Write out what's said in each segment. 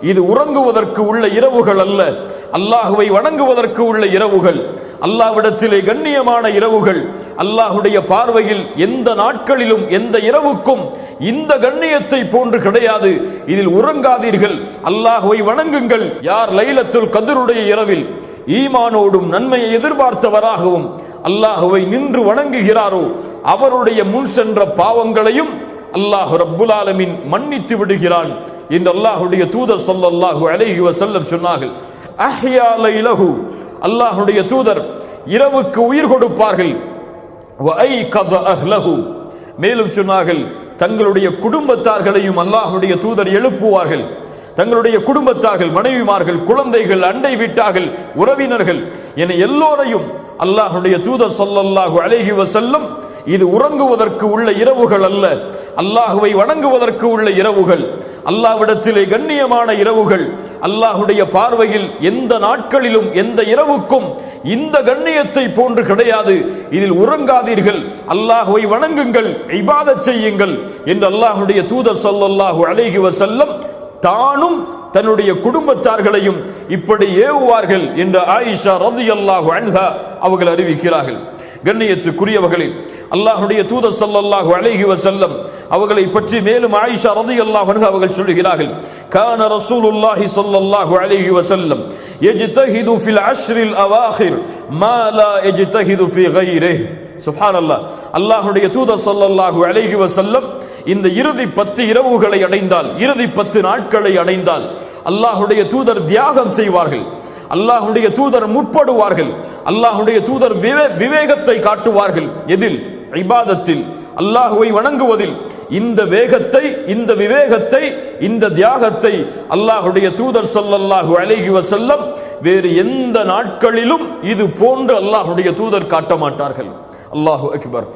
இது உறங்குவதற்கு உள்ள இரவுகள் அல்ல. அல்லாஹுவை வணங்குவதற்கு உள்ள இரவுகள். அல்லாஹ்விடத்திலே கண்ணியமான இரவுகள். அல்லாஹுடைய பார்வையில் எந்த நாட்களிலும் எந்த இரவுக்கும் இந்த கண்ணியத்தை போன்று கிடையாது. இதில் உறங்காதீர்கள். அல்லாஹுவை வணங்குங்கள். யார் லைலத்துல் கதிருடைய இரவில் ஈமானோடும் நன்மையை எதிர்பார்த்தவராகவும் அல்லாஹுவை நின்று வணங்குகிறாரோ அவருடைய முன் சென்ற பாவங்களையும் அல்லாஹ் ரப்புல் ஆலமின் மன்னித்து விடுகிறான் என்று அல்லாஹுடைய தூதர் சொல்லல்லாஹு அலைஹி வசல்லம் சொன்னார்கள். அஹ்யா லைலஹு. அல்லாஹுடைய தூதர் இரவுக்கு உயிர் கொடுப்பார்கள். வஐகத அஹ்லஹு. மேலும் சொன்னார்கள் தங்களுடைய குடும்பத்தார்களையும் அல்லாஹுடைய தூதர் எழுப்புவார்கள். தங்களுடைய குடும்பத்தார்கள் மனைவிமார்கள் குழந்தைகள் அண்டை வீட்டார்கள் உறவினர்கள் என எல்லோரையும் அல்லாஹுடைய தூதர் சொல்லல்லாஹு அலைஹி செல்லும் இது உறங்குவதற்கு உள்ள இரவுகள் அல்ல. அல்லாஹுவை வணங்குவதற்கு உள்ள இரவுகள். அல்லாஹ்விடத்திலே கண்ணியமான இரவுகள். அல்லாஹுடைய பார்வையில் எந்த நாட்களிலும் எந்த இரவுக்கும் இந்த கண்ணியத்தை போன்று கிடையாது. இதில் உறங்காதீர்கள். அல்லாஹுவை வணங்குங்கள். இபாதத் செய்யுங்கள். என்று அல்லாஹுடைய தூதர் சொல்லல்லாஹு அலைஹி செல்லம் தானும் தன்னுடைய குடும்பத்தார்களையும் இப்படி ஏவுவார்கள் என்று ஆயிஷா ரது அல்லாஹு அன்ஹா அவர்கள் அறிவிக்கிறார்கள். கண்ணியத்துக்குரியவர்களில் அல்லாஹுடைய தூத சல்லாஹு அழகி வசல்லம் அவர்களை பற்றி மேலும் ஆயிஷா ரதி அல்லாஹ் அவர்கள் சொல்லுகிறார்கள். கான ரசூலுல்லாஹி ஸல்லல்லாஹு அலைஹி வஸல்லம் யஜ்தஹிது ஃபில் அஷ்ரில் அவாஹிர் மா லா யஜ்தஹிது ஃபீ கைரிஹ். சுப்ஹானல்லாஹ் அல்லாஹுடைய தூதர் சொல்லல்லாஹு அழகி வசல்லம் இந்த இறுதி பத்து இரவுகளை அடைந்தால் இறுதி பத்து நாட்களை அடைந்தால் அல்லாஹுடைய தூதர் தியாகம் செய்வார்கள். அல்லாஹுடைய தூதர் முற்படுவார்கள். அல்லாஹுடைய தூதர் விவே- விவேகத்தை காட்டுவார்கள். எதில்? இபாதத்தில். அல்லாஹுவை வணங்குவதில். இந்த வேகத்தை இந்த விவேகத்தை இந்த தியாகத்தை அல்லாஹுடைய தூதர் சொல்லல்லாஹு அழகி வசல்லம் வேறு எந்த நாட்களிலும் இது போன்று அல்லாஹுடைய தூதர் காட்ட மாட்டார்கள். அல்லாஹு அக்பர்.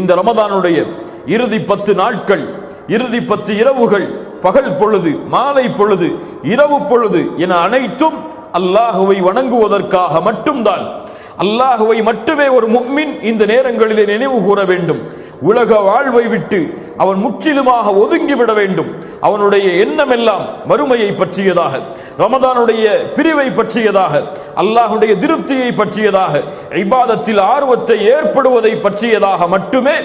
இந்த ரமதானுடைய இறுதி பத்து நாட்கள் இறுதி பத்து இரவுகள் பகல் பொழுது மாலை பொழுது இரவு பொழுது என அனைத்தும் அல்லாஹுவை வணங்குவதற்காக மட்டும்தான். அல்லாஹுவை மட்டுமே ஒரு முக்மின் இந்த நேரங்களிலே நினைவு கூற வேண்டும். உலக வாழ்வை விட்டு அவன் முற்றிலுமாக ஒதுங்கிவிட வேண்டும். அவனுடைய எண்ணம் எல்லாம் பற்றியதாக ரமதானுடைய பிரிவை பற்றியதாக அல்லாஹுடைய திருப்தியை பற்றியதாக இபாதத்தில் ஆர்வத்தை ஏற்படுவதை பற்றியதாக மட்டுமே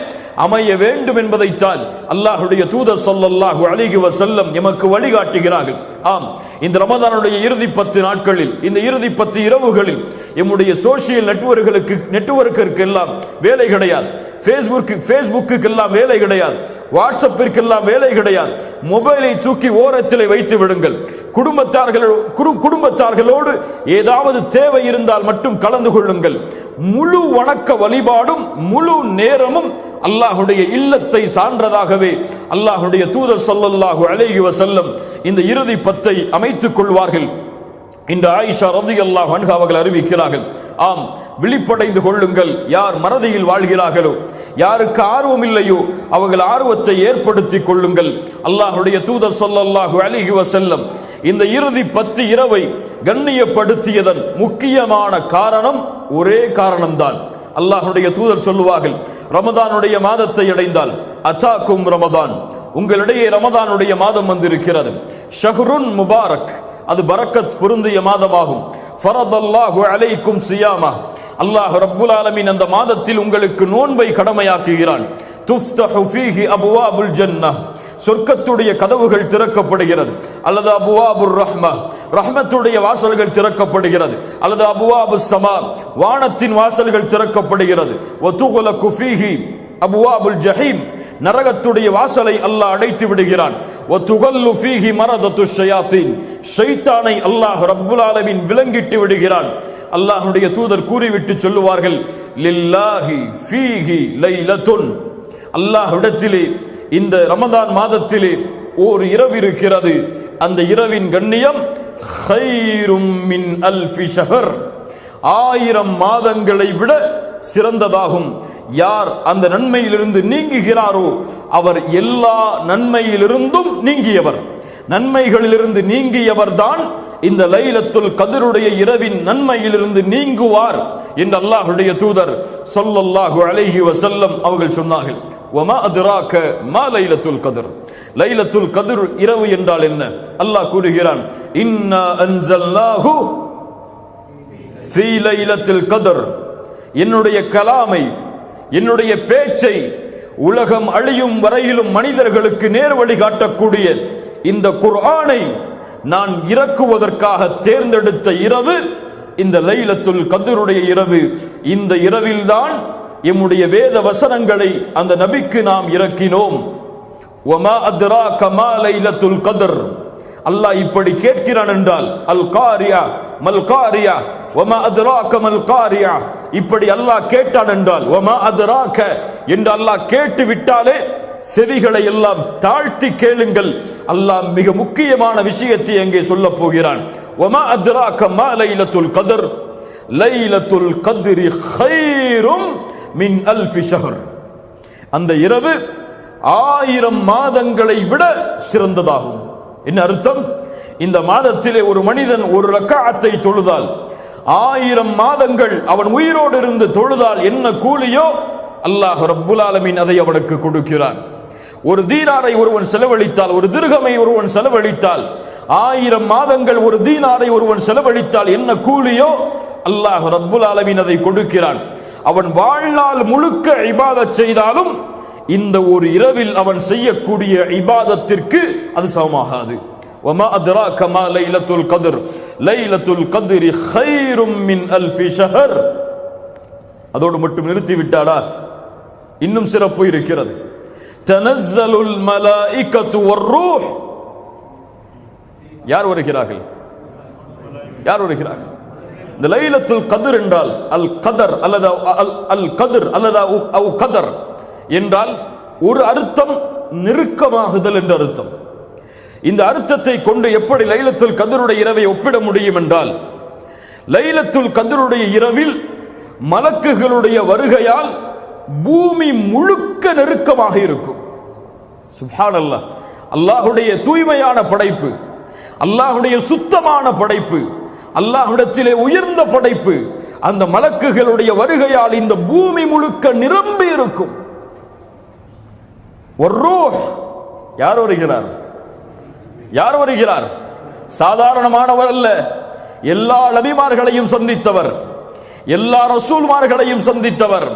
அமைய வேண்டும் என்பதைத்தான் அல்லாஹுடைய தூதர் சொல்லல்லாஹு அலைஹி செல்லம் எமக்கு வழிகாட்டுகிறார்கள். ஆம். இந்த ரமதானுடைய இறுதி பத்து நாட்களில் இந்த இறுதி பத்து இரவுகளில் எம்முடைய சோசியல் நெட்வொர்க்குகளுக்கு நெட்வொர்க்கிற்கு எல்லாம் வேலை கிடையாது. ஃபேஸ்புக்கு ஃபேஸ்புக்கு எல்லாம் வேலை கிடையாது. வாட்ஸ்அப்பிற்கு எல்லாம் வேலை கிடையாது. மொபைலை தூக்கி ஓரத்தில் வைத்து விடுங்கள். குடும்பத்தார்கள் குடும்பத்தார்களோடு ஏதாவது தேவை இருந்தால் மட்டும் கலந்து கொள்ளுங்கள். முழு வணக்க வழிபாடும் முழு நேரமும் அல்லாஹுடைய இல்லத்தை சான்றதாகவே அல்லாஹுடைய தூதர் ஸல்லல்லாஹு அலைஹி செல்லும் இந்த இறுதி பத்தை அமைத்துக் கொள்வார்கள். இன்று ஆயிஷா ரலியல்லாஹு அல்லாஹ் அவர்கள் அறிவிக்கிறார்கள். ஆம் விழிப்படைந்து கொள்ளுங்கள். யார் மறதியில் வாழ்கிறார்களோ யாருக்கு ஆர்வம் இல்லையோ அவர்கள் ஆர்வத்தை ஏற்படுத்திக் கொள்ளுங்கள். அல்லாஹுடைய தூதர் சொல்லல்லாஹு அலைஹி வஸல்லம் இந்த இறுதி பத்து இரவை கண்ணியப்படுத்தியதன் முக்கியமான காரணம் ஒரே காரணம்தான். அல்லாஹுடைய தூதர் சொல்லுவார்கள் ரமதானுடைய மாதத்தை அடைந்தால் அச்சாக்கும் ரமதான். உங்களிடையே ரமதானுடைய மாதம் வந்திருக்கிறது. ஷஹ்ருன் முபாரக். அது பரக்கத் பொருந்திய மாதமாகும். ஃபரதல்லாஹு அலைக்கும் சியாமா. அல்லாஹ் ரப்புல் ஆலமின் அந்த மாதத்தில் உங்களுக்கு நோன்பை கடமையாக்குகிறான். துஃப்தஹு ஃபீஹி அபுவாபுல் ஜன்னah சொர்க்கத்துடைய கதவுகள் திறக்கப்படுகிறது. அல்லது அபுவாபுர் ரஹ்மா. ரஹ்மத்துடைய வாசல்கள் திறக்கப்படுகிறது. அல்லது அபுவாபு சமா. வானத்தின் வாசல்கள் திறக்கப்படுகிறது. ஒத்துகுல குஃபீஹி அபுவாபுல் ஜஹீம். நரகத்துடைய வாசலை அல்லாஹ் அடைத்து விடுகிறான். மரதத்து ஷயாத்தீன். ஷைத்தானை அல்லாஹ் ரப்புல் ஆலமின் விலங்கிட்டு விடுகிறான். அல்லாஹுடைய தூதர் கூறிவிட்டு சொல்லுவார்கள் லில்லாஹி ஃபீஹி லைலத்துன். அல்லாஹ்விடத்திலே இந்த ரமதான் மாதத்திலே ஓர் இரவு இருக்கிறது. அந்த இரவின் கண்ணியம் ஹைரும் மின் அல்ஃபி ஷஹர். ஆயிரம் மாதங்களை விட சிறந்ததாகும். யார் அந்த நன்மையிலிருந்து நீங்குகிறாரோ அவர் எல்லா நன்மையிலிருந்தும் நீங்கியவர். நன்மைகளிலிருந்து நீங்கியவர் தான் இந்த லைலத்துல் கதிருடைய இரவின் நன்மையிலிருந்து நீங்குவார் என்று அல்லாஹுடைய தூதர் சொல்லல்லாஹு அழகி வசல்லம் அவர்கள் சொன்னார்கள். வமா அதுராக்க மா லைலத்துல் கதிர்? லைலத்துல் கதிர் இரவு என்றால் என்ன? அல்லாஹ் கூறுகிறான் இன்னா அன்சல்னாஹு ஃபீ லைலத்தில் கதிர். என்னுடைய கலாமை என்னுடைய பேச்சை உலகம் அழியும் வரையிலும் மனிதர்களுக்கு நேர் வழிகாட்டக்கூடிய இந்த குர்ஆனை நான் இறக்குவதற்காக தேர்ந்தெடுத்த இரவு இந்த லைலத்துல் கதருடைய இரவு. இந்த இரவில்தான் எம்முடைய வேத வசனங்களை அந்த நபிக்கு நாம் இறக்கினோம். ஒமா அத்ரா கமா லைலத்துல் கதர்? அல்லாஹ் இப்படி கேட்கிறான் என்றால் அல் காரியா மல் காரியா? ஒமா அத்ரா கமல் காரியா? இப்படி அல்லாஹ் கேட்டான் என்றால் ஒமா அத்ராக? என்று அல்லாஹ் கேட்டு விட்டாலே செவிகளை எல்லாம் தாழ்த்தி கேளுங்கள். அல்லாஹ் மிக முக்கியமான விஷயத்தை அங்கே சொல்ல போகிறான். ஒமா அத்ராக மா லைலத்துல் கதர்? லைலத்துல் கதிரி ஹைரும் மின் அல்ஃபி ஷஹர். அந்த இரவு ஆயிரம் மாதங்களை விட சிறந்ததாகும். என்ன அர்த்தம்? இந்த மாதத்திலே ஒரு மனிதன் ஒரு ரக்காத்தை தொழுதால் ஆயிரம் மாதங்கள் அவன் உயிரோடு இருந்து தொழுதால் என்ன கூலியோ அல்லாஹ் ரப்புல் ஆலமீன் அதை அவனுக்கு கொடுக்கிறான். ஒரு தீனாரை ஒருவன் செலவழித்தால் ஒரு திருகமை ஒருவன் செலவழித்தால் ஆயிரம் மாதங்கள் ஒரு தீனாரை ஒருவன் செலவழித்தால் என்ன கூலியோ அல்லாஹ் ரப்புல் ஆலமீன் அதை கொடுக்கிறான். அவன் வாழ்நாள் முழுக்க இபாதத் செய்தாலும் இந்த ஒரு இரவில் அவன் செய்யக்கூடிய இபாதத்திற்கு அது சமமாகாது. وما أدراك ما ليلة القدر ليلة القدر خير من ألف شهر அதோடு மட்டும் நிறுத்தி விட்டாடா இன்னும் சிறப்பு இருக்கிறது தனஸ்ஸலுல் மலாயிகத்து வர்ரூஹ் யார் வருகிறார்கள் யார் வருகிறார்கள் இந்த லைலத்துல் கதிர் என்றால் அல் கதர் அல்லது அல் அல் கதிர் அல்லது அவு- அவு கதர் என்றால் ஒரு அர்த்தம் நெருக்கமாகுதல் என்ற அர்த்தம் இந்த அர்த்தத்தை கொண்டு எப்படி லைலத்துல் கதருடைய இரவை ஒப்பிட முடியும் என்றால் லைலத்துல் கதருடைய இரவில் மலக்குகளுடைய வருகையால் பூமி முழுக்க நெருக்கமாக இருக்கும். சுப்ஹானல்லாஹ். அல்லாஹ்வுடைய தூய்மையான படைப்பு அல்லாஹுடைய சுத்தமான படைப்பு அல்லாஹுடத்திலே உயர்ந்த படைப்பு அந்த மலக்குகளுடைய வருகையால் இந்த பூமி முழுக்க நிரம்பி இருக்கும். ஒரு யார் வருகிறார்? யார் வருகிறார்? சாதாரணமானவர் அல்ல. எல்லா நபிமார்களையும் சந்தித்தவர். எல்லா ரசூல்மார்களையும் சந்தித்தவர்.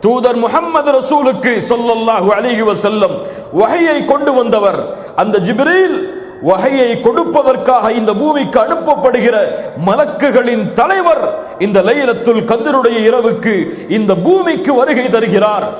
தூதர் முகமது ரசூலுக்கு சொல்லல்லாஹு அலைஹி வஸல்லம் வகையை கொண்டு வந்தவர். அந்த ஜிப்ரீல் வகையை கொடுப்பதற்காக இந்த பூமிக்கு அனுப்பப்படுகிற மலக்குகளின் தலைவர் இந்த லைலத்துல் கத்ருடைய இரவுக்கு இந்த பூமிக்கு வருகை தருகிறார்.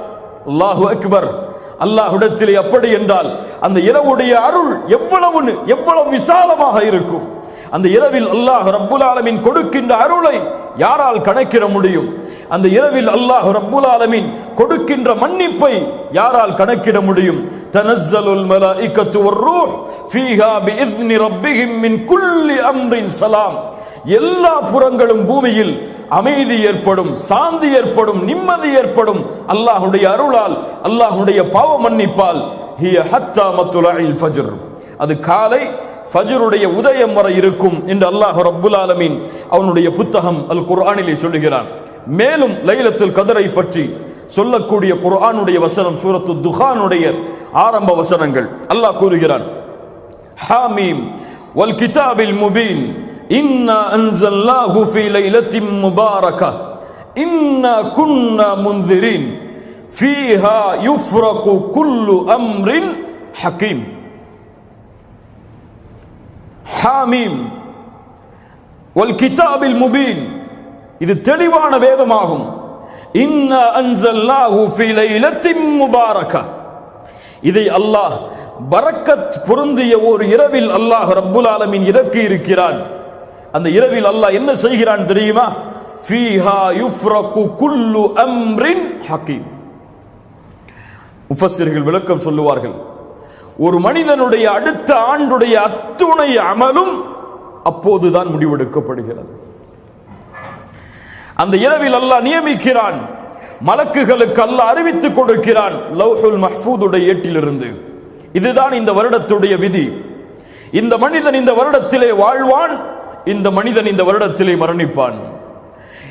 அல்லாஹு அக்பர். அல்லாஹ்விடத்திலே அப்படி என்றால் அந்த இரவுடைய அருள் எவ்வளவு எவ்வளவு விசாலமாக இருக்கும். அந்த இரவில் அல்லாஹ் ரப்புல் ஆலமின் கொடுக்கின்ற அருளை யாரால் கணக்கிட முடியும்? அந்த இரவில் அல்லாஹ் ரப்புல் ஆலமின் கொடுக்கின்ற மன்னிப்பை யாரால் கணக்கிட முடியும்? தனஸ்ஸலுல் மலாயிகத்து வர்ரூஹ் ஃபீஹா பிஇذن ரப்பிஹிம் மின் குல்லி அம்ரின் சலாம். எல்லா புறங்களும் பூமியில் அமைதி ஏற்படும் சாந்தி ஏற்படும் நிம்மதி ஏற்படும். அல்லாஹுடைய அருளால் அல்லாஹுடைய பாவ மன்னிப்பால். ஹிய அது காலை ஃபஜ்ருடைய உதயம் வரை இருக்கும் என்று அல்லாஹ் ரப்புல் ஆலமீன் அவனுடைய புத்தகம் அல் குர்ஆனிலே சொல்லுகிறான். மேலும் லைலத்தில் கதரை பற்றி சொல்லக்கூடிய குர்ஆனுடைய வசனம் சூரத்து துஹானுடைய ஆரம்ப வசனங்கள். அல்லாஹ் கூறுகிறான் ஹாமீம் வல் கிதாபில் முபீன் இன்னா அன்சல்னாஹு ஃபீ லைலத்தின் முபாரக இன்னா குன்னா முன்திரின் ஃபீஹா யுஃப்ரகு குல்லு அம்ரின் ஹகீம் ஹாமீம் வல் கிதாபில் முபீன் இது தெளிவான வேதமாகும் இன்னா அன்சல்னாஹு ஃபீ லைலத்தின் முபாரக இதை அல்லாஹ் பரக்கத் பொருந்திய ஒரு இரவில் அல்லாஹ் ரப்புல் ஆலமீன் இறக்கி இருக்கிறான் அந்த இரவில் அல்லாஹ் என்ன செய்கிறான் தெரியுமா? ஃபீஹா யுஃப்ரகு குல்லு அம்ரின் ஹக்கீம் முஃபஸ்ஸிர்கள் விளக்கம் சொல்லுவார்கள் ஒரு மனிதனுடைய அடுத்த ஆண்டுடைய அத்துணை அமலும் அப்போதுதான் முடிவெடுக்கப்படுகிறது. அந்த இரவில் அல்லாஹ் நியமிக்கிறான் மலக்குகளுக்கு அல்லாஹ் அறிவித்துக் கொடுக்கிறான் லவ்ஹுல் மஹ்பூதுடைய ஏட்டிலிருந்து. இதுதான் இந்த வருடத்துடைய விதி. இந்த மனிதன் இந்த வருடத்திலே வாழ்வான் இந்த மனிதன் இந்த வருடத்திலே மரணிப்பான்.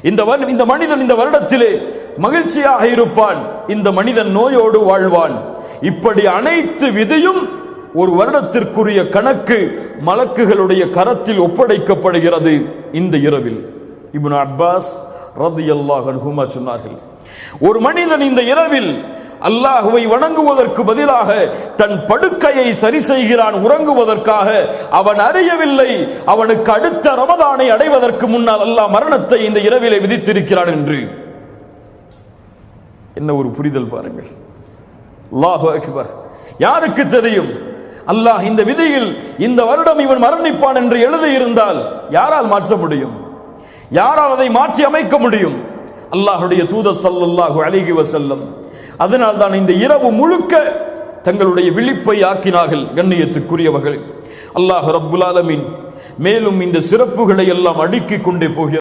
இந்த வரு- இந்த மனிதன் இந்த வருடத்திலே மகிழ்ச்சியாக இருப்பான். இந்த மனிதன் நோயோடு வாழ்வான். இப்படி அனைத்து விதியும் ஒரு வருடத்திற்குரிய கணக்கு மலக்குகளுடைய கரத்தில் ஒப்படைக்கப்படுகிறது இந்த இரவில். இப்னு அப்பாஸ் ரதியல்லாஹு அன்ஹுமா சொன்னார்கள். ஒரு மனிதன் இந்த இரவில் அல்லாஹுவை வணங்குவதற்கு பதிலாக தன் படுக்கையை சரி செய்கிறான் உறங்குவதற்காக. அவன் அறியவில்லை. அவனுக்கு அடுத்த ரமதானை அடைவதற்கு முன்னால் அல்லாஹ் மரணத்தை இந்த இரவிலே விதித்திருக்கிறான் என்று. என்ன ஒரு புரிதல் பாருங்கள். அல்லாஹு அக்பர். யாருக்கு தெரியும்? அல்லாஹ் இந்த விதியில் இந்த வருடம் இவன் மரணிப்பான் என்று எழுதியிருந்தால் யாரால் மாற்ற முடியும்? யாரால் அதை மாற்றி அமைக்க முடியும்? அல்லாஹுடைய தூதர் ஸல்லல்லாஹு அலைஹி செல்லம் அதனால் தான் இந்த இரவு முழுக்க தங்களுடைய விழிப்பை ஆக்கினார்கள் கண்ணியத்துக்குரியவர்கள். அல்லாஹ் ரப்புல் ஆலமின் மேலும் இந்த சிறப்புகளை எல்லாம் அடுக்கிக் கொண்டே போகிறார்.